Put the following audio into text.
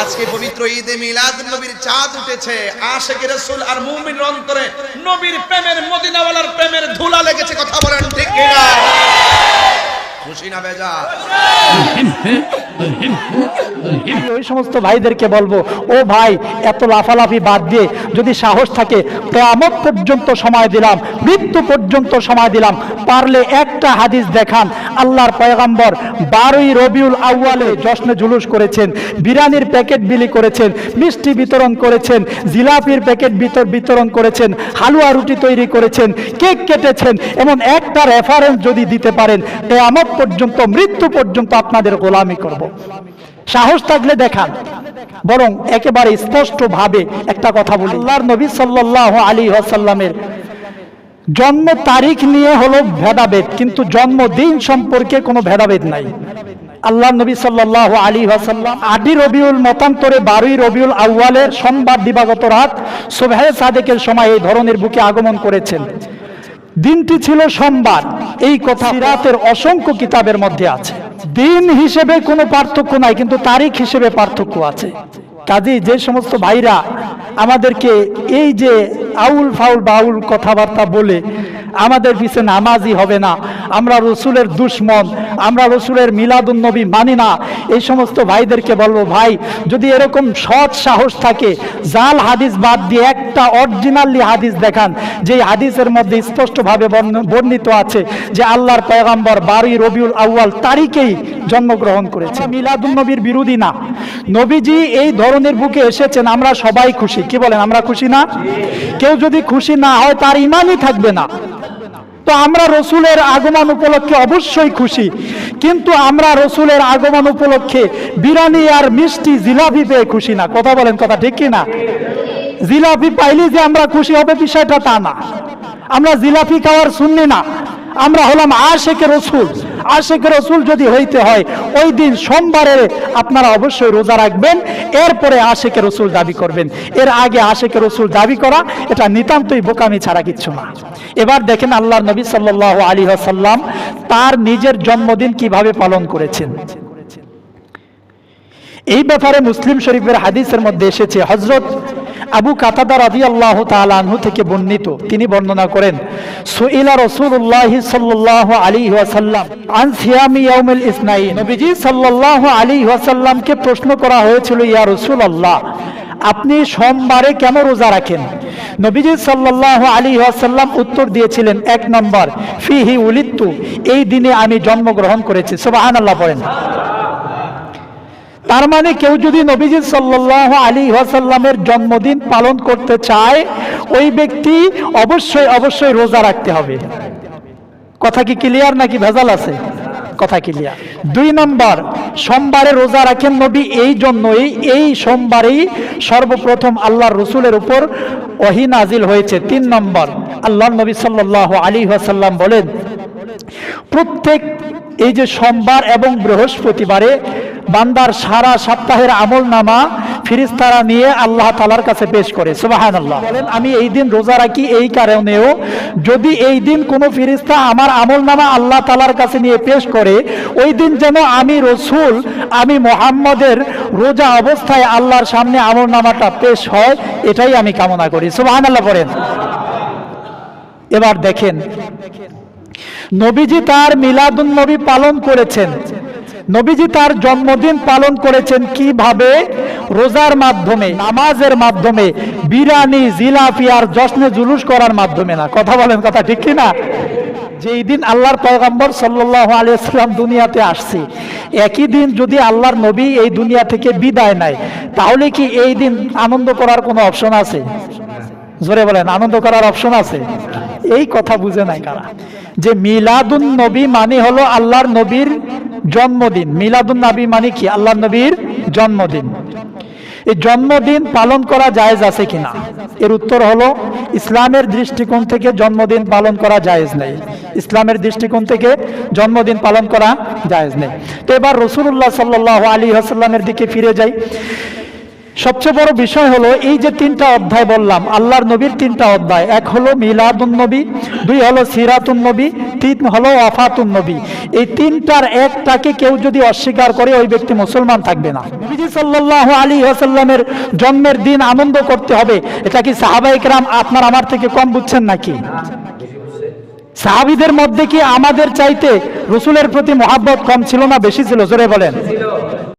আজকে পবিত্র ঈদে মিলাদ নবীর চাঁদ উঠেছে। আশেকের রসুল আর মুমিনের অন্তরে নবীর প্রেমের মদিনাওয়ালার প্রেমের ধুলা লেগেছে, কথা বলেন ঠিক খুশি না বেজা আমি ওই সমস্ত ভাইদেরকে বলব, ও ভাই, এত লাফালাফি বাদ দিয়ে যদি সাহস থাকে, কেয়ামত পর্যন্ত সময় দিলাম, মৃত্যু পর্যন্ত সময় দিলাম, পারলে একটা হাদিস দেখান আল্লাহর পয়গাম্বর বারোই রবিউল আউয়ালে জশ্নে জুলুস করেছেন, বিরিয়ানির প্যাকেট বিলি করেছেন, মিষ্টি বিতরণ করেছেন, জিলাপির প্যাকেট বিতর, বিতরণ করেছেন, হালুয়া রুটি তৈরি করেছেন, কেক কেটেছেন, এমন একটা রেফারেন্স যদি দিতে পারেন, কেয়ামত পর্যন্ত, মৃত্যু পর্যন্ত আপনাদের গোলামি করব। সাহস থাকলে দেখান। বরং একেবারে স্পষ্ট ভাবে একটা কথা বলি। আল্লাহর নবী সাল্লাল্লাহু আলী ওয়াসাল্লামের জন্ম তারিখ নিয়ে হলো ভেদাভেদ, কিন্তু জন্মদিন সম্পর্কে কোনো ভেদাভেদ নাই। আল্লাহ নবী সাল্লাল্লাহু আলী ওয়াসাল্লাম আদি রবিউল মতান্তরে বারোই রবিউল আউয়ালের সোমবার দিবাগত রাত সোভাহে সাদেকের সময় এই ধরনের বুকে আগমন করেছেন। দিনটি ছিল সোমবার। এই কথা সিরাতের অসংখ্য কিতাবের মধ্যে আছে। দিন হিসেবে কোনো পার্থক্য নাই, কিন্তু তারিখ হিসেবে পার্থক্য আছে। কাজী যে সমস্ত ভাইরা আমাদেরকে এই যে আউল ফাউল বাউল কথাবার্তা বলে আমাদের পিছে নামাজি হবে না। আমরা রসুলের দুশ্মন, আমরা রসুলের মিলাদুন নবী মানি না। এই সমস্ত ভাইদেরকে বলব, ভাই, যদি এরকম সৎ সাহস থাকে, জাল হাদিস বাদ দিয়ে একটা অরিজিনালি হাদিস দেখান যে হাদিসের মধ্যে স্পষ্টভাবে বর্ণ- বর্ণিত আছে যে আল্লাহর পয়গাম্বর বারোই রবিউল আউয়াল তারিখেই জন্মগ্রহণ করেছে মিলাদুন নবীর বিরোধী না। নবীজি এই ধরনের বুকে এসেছেন, আমরা সবাই খুশি। কি বলেন, আমরা খুশি না? কেউ যদি খুশি না হয়, তার ইমানই থাকবে না। তো আমরা রসুলের আগমন উপলক্ষে অবশ্যই খুশি। কিন্তু আমরা রসুলের আগমন উপলক্ষে বিরিয়ানি আর মিষ্টি জিলাপি পেয়ে খুশি না। কথা বলেন কথা ঠিক কি না জিলাপি পাইলে যে আমরা খুশি হবে বিষয়টা তা না। আমরা জিলাপি খাওয়ার শুননি না। আমরা হলাম আশেকে রসুল। আশেকে রসুল যদি হইতে হয়, ওই দিন সোমবারে আপনারা অবশ্যই রোজা রাখবেন, এরপরে আশেকে রসুল দাবি করবেন। এর আগে আশেকে রসুল দাবি করা, এটা নিতান্তই বোকামি ছাড়া কিচ্ছু না। এবার দেখেন আল্লাহ নবী সাল্লাহ আলী আসাল্লাম তার নিজের জন্মদিন কীভাবে পালন করেছেন। এই ব্যাপারে মুসলিম শরীফের হাদিসের মধ্যে এসেছে হজরত আবু কাতাদা রাদি আল্লাহ তালু থেকে বর্ণিত। তিনি বর্ণনা করেন, সুইলা রসুল্লাহ সাল্লাহ আলী ওয়াসাল্লাম আন সিয়ামি ইসনাই নবীজি সাল্লাহ আলী ওয়াসাল্লামকে প্রশ্ন করা হয়েছিল, ইয়া রসুল আল্লাহ আপনি সোমবারে কেন রোজা রাখেন? নবীজি সাল্লাহ আলী ওয়াসাল্লাম উত্তর দিয়েছিলেন, এক নম্বর, ফিহি উলিত্তু, এই দিনে আমি জন্মগ্রহণ করেছি। সুবাহান আল্লাহ পড়েন তার মানে কেউ যদি নবীজি সাল্লাহ আলী ওয়াসাল্লামের জন্মদিন পালন করতে চায়, ওই ব্যক্তি অবশ্যই অবশ্যই রোজা রাখতে হবে। কথা কি ক্লিয়ার নাকি ভেজাল আছে? কথা ক্লিয়ার দুই নম্বর, সোমবারে রোজা রাখেন নবী এই জন্যই, এই সোমবারেই সর্বপ্রথম আল্লাহর রসুলের উপর ওহি নাজিল হয়েছে। তিন নম্বর, আল্লাহ নবী সাল্লাহ আলী ওয়াসাল্লাম বলেন, প্রত্যেক এই যে সোমবার এবং বৃহস্পতিবারে বান্দার সারা সপ্তাহের আমল নামা ফিরিস্তারা নিয়ে আল্লাহ তালার কাছে পেশ করে সুবাহান আল্লাহ বলেন, আমি এই দিন রোজা রাখি এই কারণেও যদি এই দিন কোনো ফিরিস্তা আমার আমল নামা আল্লাহ তালার কাছে নিয়ে পেশ করে, ওই দিন যেন আমি রসুল, আমি মোহাম্মদের রোজা অবস্থায় আল্লাহর সামনে আমল নামাটা পেশ হয়, এটাই আমি কামনা করি সুবাহান আল্লাহ বলেন। এবার দেখেন, নবীজি তার মিলাদুন নবী পালন করেছেন। নবীজি তার জন্মদিন পালন করেছেন কীভাবে? রোজার মাধ্যমে, নামাজের মাধ্যমে বিরানি জিলাপি আর জশ্নে জুলুস করার মাধ্যমে না। কথা বলেন কথা ঠিক না? যেই দিন আল্লাহর পয়গম্বর সাল্লাহ আলিয়াল্লাম দুনিয়াতে আসছে, একই দিন যদি আল্লাহর নবী এই দুনিয়া থেকে বিদায় নেয়, তাহলে কি এই দিন আনন্দ করার কোনো অপশন আছে? জোরে বলেন, আনন্দ করার অপশন আছে? এই কথা বুঝে নাই কারা? যে মিলাদুন নবী মানে হলো আল্লাহর নবীর জন্মদিন, মিলাদুন নবী মানে কি? আল্লাহ নবীর জন্মদিন। এই জন্মদিন পালন করা জায়েজ আছে কিনা? এর উত্তর হলো, ইসলামের দৃষ্টিকোণ থেকে জন্মদিন পালন করা জায়েজ নেই। ইসলামের দৃষ্টিকোণ থেকে জন্মদিন পালন করা জায়েজ নেই। তো এবার রসুল্লাহ সাল্লাহ আলী হাসাল্লামের দিকে ফিরে যাই। সবচেয়ে বড় বিষয় হলো এই যে তিনটা অধ্যায় বললাম, আল্লাহর নবীর তিনটা অধ্যায়। এক হলো মিলাদুন নবী দুই হলো সিরাতুন নবী তিন হলো ওয়াফাতুন নবী এই তিনটার একটাকে কেউ যদি অস্বীকার করে, ওই ব্যক্তি মুসলমান থাকবে না। নবীজি আলী ওয়াসাল্লামের জন্মের দিন আনন্দ করতে হবে। এটা কি সাহাবা ইকরাম আপনার আমার থেকে কম বুঝছেন নাকি? সাহাবিদের মধ্যে কি আমাদের চাইতে রসুলের প্রতি মহাব্বত কম ছিল না, বেশি ছিল? জোরে বলেন।